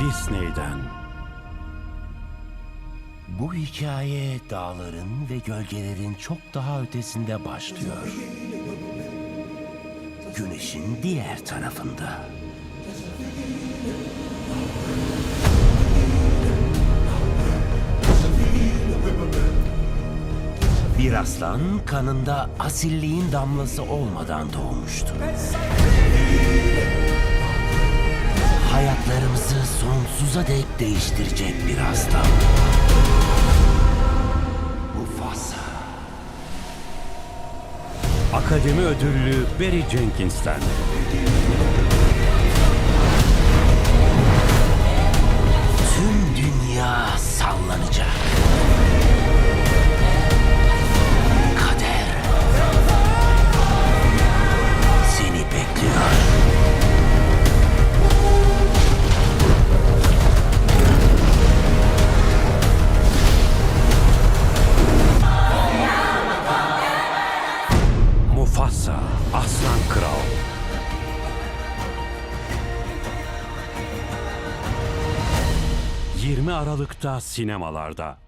Disney'den. Bu hikaye dağların ve gölgelerin çok daha ötesinde başlıyor. Güneşin diğer tarafında. Bir aslan kanında asilliğin damlası olmadan doğmuştu. Hayatlarımızı sonsuza dek değiştirecek bir aslan. Mufasa. Akademi ödüllü Barry Jenkins'ten. Aslan Kral. 20 Aralık'ta sinemalarda.